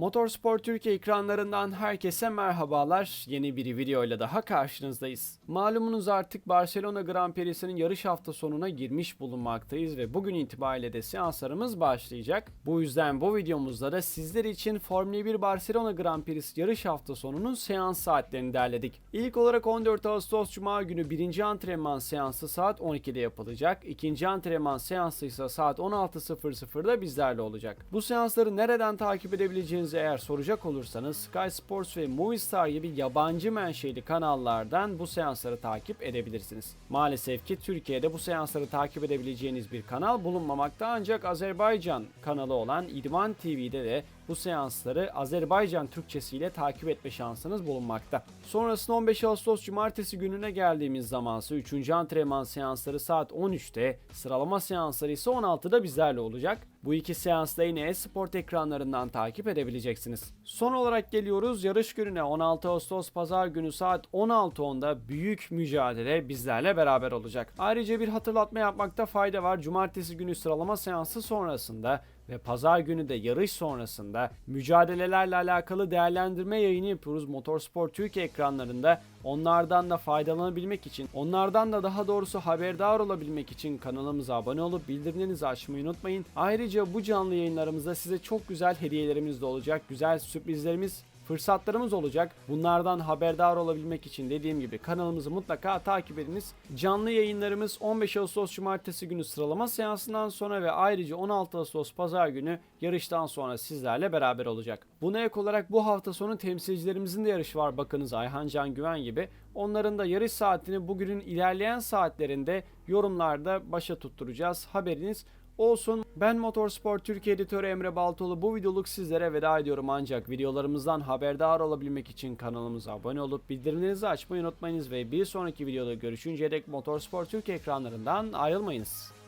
Motorsport Türkiye ekranlarından herkese merhabalar. Yeni bir videoyla daha karşınızdayız. Malumunuz artık Barcelona Grand Prix'sinin yarış hafta sonuna girmiş bulunmaktayız ve bugün itibariyle de seanslarımız başlayacak. Bu yüzden bu videomuzda da sizler için Formula 1 Barcelona Grand Prix'si yarış hafta sonunun seans saatlerini derledik. İlk olarak 14 Ağustos Cuma günü birinci antrenman seansı saat 12'de yapılacak. İkinci antrenman seansı ise saat 16.00'da bizlerle olacak. Bu seansları nereden takip edebileceğinizi eğer soracak olursanız Sky Sports ve Movistar gibi yabancı menşeli kanallardan bu seansları takip edebilirsiniz. Maalesef ki Türkiye'de bu seansları takip edebileceğiniz bir kanal bulunmamakta ancak Azerbaycan kanalı olan İdman TV'de de bu seansları Azerbaycan Türkçesiyle takip etme şansınız bulunmakta. Sonrasında 15 Ağustos Cumartesi gününe geldiğimiz zamansa 3. antrenman seansları saat 13'te, sıralama seansları ise 16'da bizlerle olacak. Bu iki seansta yine Esport ekranlarından takip edebileceksiniz. Son olarak geliyoruz yarış gününe 16 Ağustos Pazar günü saat 16.10'da büyük mücadele bizlerle beraber olacak. Ayrıca bir hatırlatma yapmakta fayda var. Cumartesi günü sıralama seansı sonrasında ve pazar günü de yarış sonrasında mücadelelerle alakalı değerlendirme yayını yapıyoruz Motorsport Türkiye ekranlarında. Onlardan da faydalanabilmek için, onlardan da daha doğrusu haberdar olabilmek için kanalımıza abone olup bildirimlerinizi açmayı unutmayın. Ayrıca bu canlı yayınlarımızda size çok güzel hediyelerimiz de olacak, güzel sürprizlerimiz fırsatlarımız olacak. Bunlardan haberdar olabilmek için dediğim gibi kanalımızı mutlaka takip ediniz. Canlı yayınlarımız 15 Ağustos Cumartesi günü sıralama seansından sonra ve ayrıca 16 Ağustos Pazar günü yarıştan sonra sizlerle beraber olacak. Buna ek olarak bu hafta sonu temsilcilerimizin de yarışı var bakınız Ayhan Can Güven gibi. Onların da yarış saatini bugünün ilerleyen saatlerinde yorumlarda başa tutturacağız. Haberiniz olsun. Ben Motorsport Türkiye editörü Emre Baltoğlu. Bu videoluk sizlere veda ediyorum ancak videolarımızdan haberdar olabilmek için kanalımıza abone olup bildirimlerinizi açmayı unutmayınız ve bir sonraki videoda görüşünceye dek Motorsport Türkiye ekranlarından ayrılmayınız.